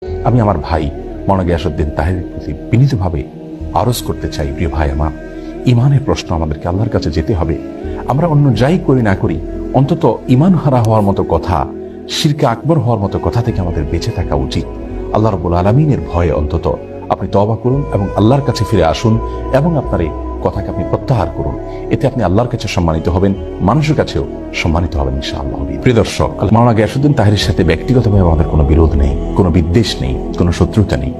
আমি আমার ভাই মৌলানা গিয়াসুদ্দিন তাহের প্রতি বিনীতভাবে আরজ করতে চাই, প্রিয় ভাই আমার। ইমানের প্রশ্ন আমাদেরকে আল্লাহর কাছে যেতে হবে। আমরা অন্য যাই করি না করি, অন্তত ইমান হারা হওয়ার মতো কথা, শিরকে আকবর হওয়ার মতো কথা থেকে আমাদের বেঁচে থাকা উচিত। আল্লাহ রবুল আলমিনের ভয়ে অন্তত আপনি তবা করুন এবং আল্লাহর কাছে ফিরে আসুন এবং আপনার কথাকে আপনি প্রত্যাহার করুন। এতে আপনি আল্লাহর কাছে সম্মানিত হবেন, মানুষের কাছেও সম্মানিত হবেন ইনশাআল্লাহ। প্রিয় দর্শক, মাওলানা গিয়াসুদ্দিন তাহেরের সাথে ব্যক্তিগতভাবে আমাদের কোনো বিরোধ নেই, কোনো বিদ্বেষ নেই, কোনো শত্রুতা নেই।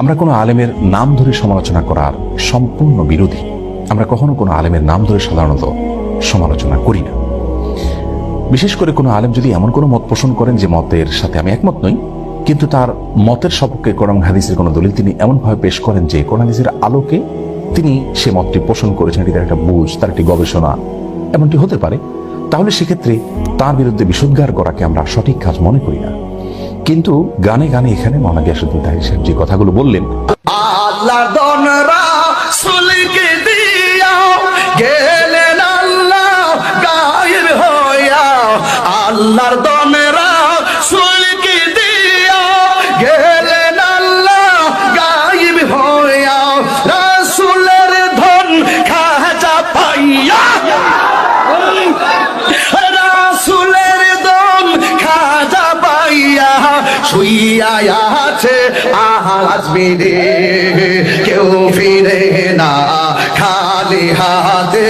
আমরা কোনো আলেমের নাম ধরে সমালোচনা করার সম্পূর্ণ বিরোধী। আমরা কখনো কোনো আলেমের নাম ধরে সাধারণত সমালোচনা করি না। বিশেষ করে কোনো আলেম যদি এমন কোনো মত পোষণ করেন যে মতের সাথে আমি একমত নই, কিন্তু তার মতের সপক্ষে কোরআন হাদিসের কোনো দলিল তিনি এমনভাবে পেশ করেন যে কোরআন হাদিসের আলোকে তিনি সে মতটি পোষণ করেছেন, এটি তার একটা বুঝ, তার একটি গবেষণা। এমনটি হতে পারে। তাহলে সেক্ষেত্রে তার বিরুদ্ধে বিশুদ্ধার করাকে আমরা সঠিক কাজ মনে করি না। কিন্তু গানে গানে এখানে মৌলানা গিয়াসুদ্দিন তাহির সাহেব যে কথাগুলো বললেন, আল্লাহর দনরা আছে কেউ ফিরে না, খালি হাতে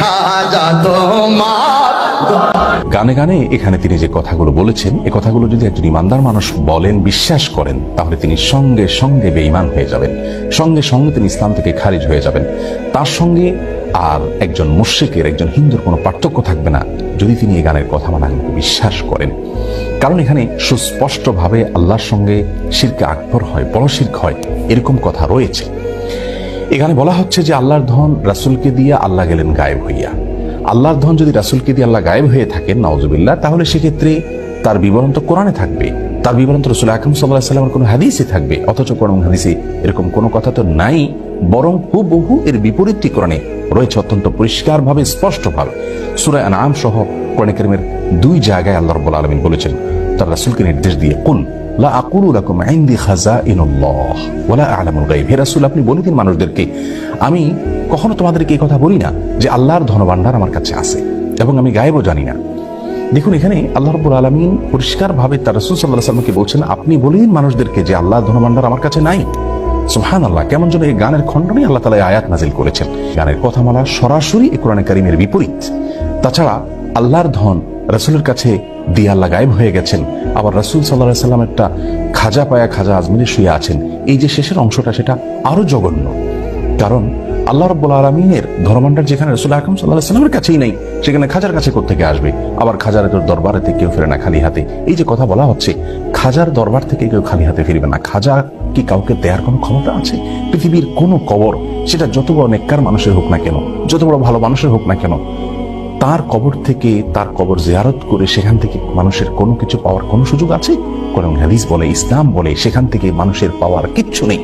খাজা তোমার গানে গানে এখানে তিনি যে কথাগুলো বলেছেন, এ কথাগুলো যদি একজন ইমানদার মানুষ বলেন, বিশ্বাস করেন, তাহলে তিনি সঙ্গে সঙ্গে বেঈমান হয়ে যাবেন। সঙ্গে সঙ্গে তিনি ইসলাম থেকে খারিজ হয়ে যাবেন। তার সঙ্গে আর একজন মুশ্রিকের, একজন হিন্দুর কোনো পার্থক্য থাকবে না যদি তিনি এই গানের কথা মানাগুলোকে বিশ্বাস করেন। কারণ এখানে সুস্পষ্টভাবে আল্লাহর সঙ্গে শিরকে আকবর হয় বড় শির্ক হয়, এরকম কথা রয়েছে। এখানে বলা হচ্ছে যে আল্লাহর ধন রাসূলকে দিয়ে আল্লাহ গেলেন গায়েব হইয়া। আল্লাহর ধন যদি রাসূলকে দিয়ে আল্লাহ গায়েব হয়ে থাকেন নওয়াজুবিল্লাহ তাহলে সেক্ষেত্রে তার বিবরণ তো কোরআনে থাকবে। তার বিবরণ তো রসুল আকরম সাল্লাহ সাল্লামের কোনো হাদিসে থাকবে। অথচ কোরআন হাদিসে এরকম কোনো কথা তো নাই, বরং হুবহু এর বিপরীতটি কোরআনে রয়েছে অত্যন্ত পরিষ্কারভাবে, স্পষ্টভাবে। সুরায় আনাম সহ কোরআন দুই জায়গায় আল্লাহ রব্বুল আলমিন বলেছেন, তার রাসূলকে নির্দেশ দিয়ে, কুল লা আকুলু হে আপনি বলে দিন মানুষদেরকে, আমি কখনো তোমাদেরকে এই কথা বলি না যে আল্লাহর ধনভাণ্ডার আমার কাছে আছে এবং আমি গায়েবও জানি না। দেখুন, এখানে আল্লাহ রব্বুল আলমিন পরিষ্কারভাবে তার রসুল সাল্লাহ সাল্লামকে বলছেন, আপনি বলে দিন মানুষদেরকে যে আল্লাহর ধনভাণ্ডার আমার কাছে নাই সুহান আল্লাহ কেমন যেন এই গানের খণ্ডনে আল্লাহ তালা আয়াত নাজিল করেছেন। গানের কথামালা সরাসরি কোরআনে কারিমের বিপরীত। তাছাড়া আল্লাহর ধন রাসূলের কাছে দিয়ে আল্লাহ গায়েব হয়ে গেছেন। আবার রাসূল সাল্লাহ সাল্লাম একটা খাজা পায়া খাজা আজমিরে শুয়ে আছেন। এই যে শেষের অংশটা, সেটা আরও জঘন্য। কারণ আল্লাহ রব্বুল আলমিনের ধর্মান্ডার যেখানে রসুল আকরম সাল্লাহ সাল্লামের কাছেই নেই, সেখানে খাজার কাছে থেকে আসবে? আবার খাজার দরবারেতে কেউ ফিরে না, খালি হাতে। এই যে কথা বলা হচ্ছে, খাজার দরবার থেকে কেউ খালি হাতে ফিরবে না। খাজা কি কাউকে দেওয়ার কোনো ক্ষমতা আছে? পৃথিবীর কোনো কবর, সেটা যত বড় নেককার মানুষের হোক না কেন, যত বড় ভালো মানুষের হোক না কেন, তার কবর থেকে তার কবর জিয়ারত করে সেখান থেকে মানুষের কোনো কিছু পাওয়ার কোনো সুযোগ আছে? কোরআন হাদিস বলে, ইসলাম বলে, সেখান থেকে মানুষের পাওয়ার কিচ্ছু নেই।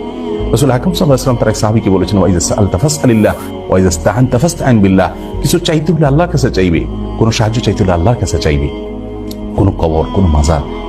রসুল হাকিম সাল্লাহাম তার এক সাহাবিকে বলেছেন ওয়াইজাস আল তাফাস আলিল্লাহ ওয়াইজাস তাহান তাফাস আইন বিল্লাহ। কিছু চাইতে হলে আল্লাহর কাছে চাইবে, কোনো সাহায্য চাইতে হলে আল্লাহর কাছে চাইবে। কোনো কবর, কোনো মাজার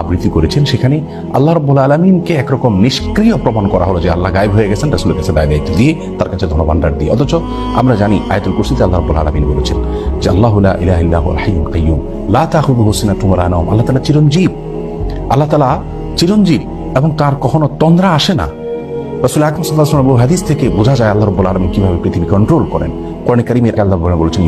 আবৃত্তি করেছেন, সেখানে আল্লাহ রব্বুল আলমিনকে একরকম নিষ্ক্রিয় প্রমাণ করা হলো যে আল্লাহ গায়েব হয়ে গেছেন, রাসুলের কাছে দায় দায়িত্ব দিয়ে, তার কাছে ধনভাণ্ডার দিয়ে। অথচ আমরা জানি আয়তুল কুরসিতে আল্লাহ রব্বুল আলমিন বলেছেন যে, আল্লাহ ইলাহ ইল্লাহ হাইয়ুম কাইয়ুম লা তাখুযুহু সিনাতুম ওয়া লা আল্লাহ তাআলা চিরঞ্জীব। আল্লাহ তাআলা চিরঞ্জীব এবং তার কখনো তন্দ্রা আসে না। রসুল আকরম সাল্লাহ হাদিস থেকে বোঝা যায় আল্লাহ রব্বুল আলমী কীভাবে পৃথিবী কন্ট্রোল করেন। কোরআন আল্লাহ বলেছেন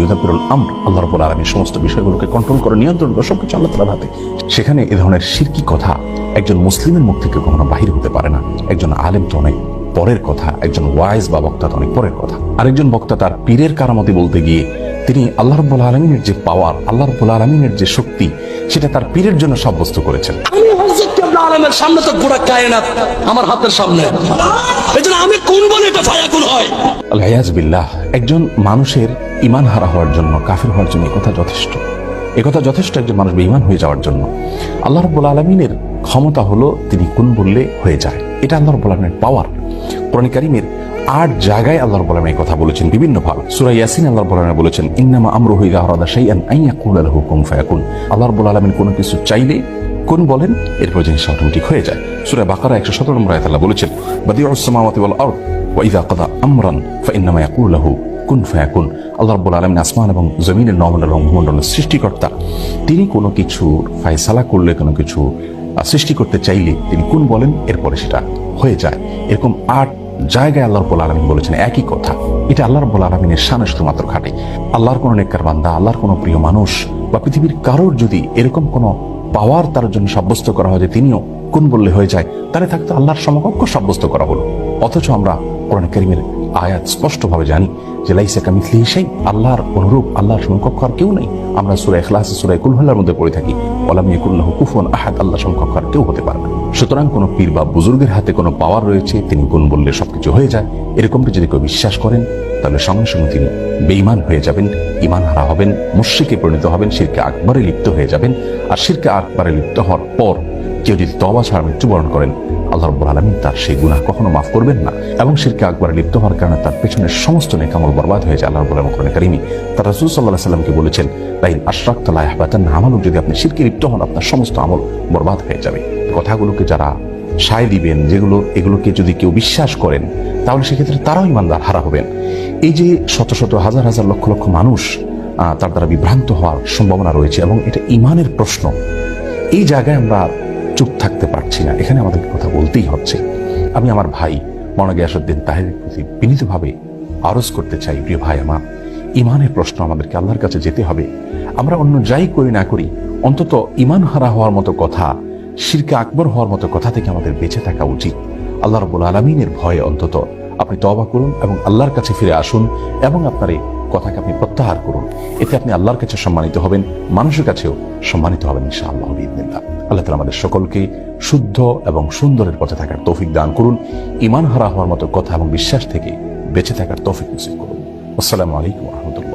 আমর আল্লাহ সমস্ত বিষয়গুলোকে কন্ট্রোল করে, নিয়ন্ত্রণ করে, সবকিছু আল্লাহ হাতে। সেখানে ধরনের কথা একজন মুসলিমের মুখ থেকে কখনো বাহির হতে পারে না। একজন আলেম তো অনেক পরের কথা, একজন ওয়াইজ বা বক্তা তো অনেক পরের কথা। আরেকজন বক্তা তার পীরের কারামতি বলতে গিয়ে তিনি আল্লাহ রব্বুল আলমিনের যে পাওয়ার আল্লাহ রব্বুল আলমিনের যে শক্তি, সেটা তার পীরের জন্য সাব্যস্ত করেছেন। আলমের সামনে তো গোড়া কায়নাত আমার হাতের সামনে। আমি কোন বলে এটা ফায়াকুন হয়? একজন মানুষের ইমান হারা হওয়ার জন্য, কাফির হওয়ার জন্য একথা যথেষ্ট। একথা যথেষ্ট একজন মানুষ বেঈমান হয়ে যাওয়ার জন্য। আল্লাহ রব্বুল আলমিনের ক্ষমতা হলো তিনি কোন বললে হয়ে যায়। এটা আল্লাহ রব্বুল আলমিনের পাওয়ার কোরআন কারিমের আট জায়গায় আল্লাহ রব্বুল আলমী এই কথা বলেছেন, বিভিন্ন ভাগ। সূরা ইয়াসিন আল্লাহ রব্বুল আলমী বলেছেন, ইন্নামা আমরুহু ইযা আরাদা শাইআন আন লাহু কুন ফায়াকুন। আল্লাহ রব্বুল আলমিন কোনো কিছু চাইলে কোন বলেন? এরপর জিনিস অটোমেটিক হয়ে যায়। সূরা বাকারা 117 নম্বর আয়াতে আল্লাহ বলেছেন বাদিউস সামাওয়াতি ওয়াল আরদ, ওয়া ইযা কাদা আমরান, ফাইন্নামা ইয়াকুলু লাহু, কুন ফায়াকুন। আল্লাহ রাব্বুল আলামিন আসমান এবং জমিনের নমণ্ডল এবং ভূমণ্ডলের সৃষ্টিকর্তা। তিনি কোনো কিছুর ফায়সালা করলে, কোনো কিছু সৃষ্টি করতে চাইলে তিনি কোন বলেন? এরপরে সেটা হয়ে যায়। এরকম আট জায়গায় আল্লাহ রব্বুল আলমিন বলেছেন একই কথা। এটা আল্লাহ রব্বুল আলমিনের শানে শুধুমাত্র খাটে। আল্লাহর কোনো নেককার বান্দা, আল্লাহর কোনো প্রিয় মানুষ বা পৃথিবীর কারোর যদি এরকম কোনো পাওয়ার তার জন্য সাব্যস্ত করা হয় যে তিনিও কোন বললে হয়ে যায় তাহলে থাকতে আল্লাহর সমকক্ষ সাব্যস্ত করা হলো। অথচ আমরা কোরআন করিমের আয়াত স্পষ্টভাবে জানি যে, লাইসা কামিথলি সেই আল্লাহর অনুরূপ, আল্লাহর সমকক্ষ আর কেউ নেই। আমরা সুরা এখলাস সুরা কুলহল্লার মধ্যে পড়ে থাকি। ওলাম ইয়াকুল্লাহ কুফুয়ান আহাদ আল্লাহ সমকক্ষ আর কেউ হতে পারে না। সুতরাং কোনো পীর বা বুজুর্গের হাতে কোনো পাওয়ার রয়েছে, তিনি গুণ বললে সবকিছু হয়ে যায়। এরকমটা যদি কেউ বিশ্বাস করেন তাহলে সঙ্গে সঙ্গে তিনি বেঈমান হয়ে যাবেন ইমান হারা হবেন, মুশ্রিকে পরিণত হবেন, শিরকে আকবরে লিপ্ত হয়ে যাবেন। আর শিরকে আকবরে লিপ্ত হওয়ার পর কেউ যদি তবা ছাড়া মৃত্যুবরণ করেন, আল্লাহ রব্বুল আলমিন তার সেই গুনাহ কখনো মাফ করবেন না। এবং শিরকে আকবরে লিপ্ত হওয়ার কারণে তার পেছনের সমস্ত নেকামল বরবাদ হয়ে যায় আল্লাহ রব্বুল আলম কোরআনে কারিমি। তার রাসূল সাল্লাল্লাহু সাল্লামকে বলেছেন, লাইন আশরাক তালা আহবাতান আমালও যদি আপনি শিরকে লিপ্ত হন, আপনার সমস্ত আমল বরবাদ হয়ে যাবে। কথাগুলোকে যারা সায় দিবেন, যেগুলো, এগুলোকে যদি কেউ বিশ্বাস করেন, তাহলে সেক্ষেত্রে তারাও ইমানদার, হারা হবেন। এই যে শত শত, হাজার হাজার লক্ষ লক্ষ মানুষ তার দ্বারা বিভ্রান্ত হওয়ার সম্ভাবনা রয়েছে এবং এটা ইমানের প্রশ্ন। এই জায়গায় আমরা চুপ থাকতে পারছি না। এখানে আমাদেরকে কথা বলতেই হচ্ছে। আমি আমার ভাই মনে গিয়াসুদ্দিন তাহেরের প্রতি বিনীতভাবে আরজ করতে চাই, প্রিয় ভাই আমার। ইমানের প্রশ্ন আমাদেরকে আল্লাহর কাছে যেতে হবে। আমরা অন্য যাই করি না করি, অন্তত ইমান হারা হওয়ার মতো কথা শিরকে আকবর হওয়ার মতো কথা থেকে আমাদের বেঁচে থাকা উচিত। আল্লাহ রবুল আলমিনের ভয়ে অন্তত আপনি তবা করুন এবং আল্লাহর কাছে ফিরে আসুন এবং আপনার এই কথাকে আপনি প্রত্যাহার করুন। এতে আপনি আল্লাহর কাছে সম্মানিত হবেন, মানুষের কাছেও সম্মানিত হবেন ইনশা আল্লাহ আল্লাহ তালা আমাদের সকলকে শুদ্ধ এবং সুন্দরের পথে থাকার তৌফিক দান করুন ইমান হারা হওয়ার মতো কথা এবং বিশ্বাস থেকে বেঁচে থাকার তৌফিক নসিব করুন। আসসালামু আলাইকুম রহমতুল্লাহ।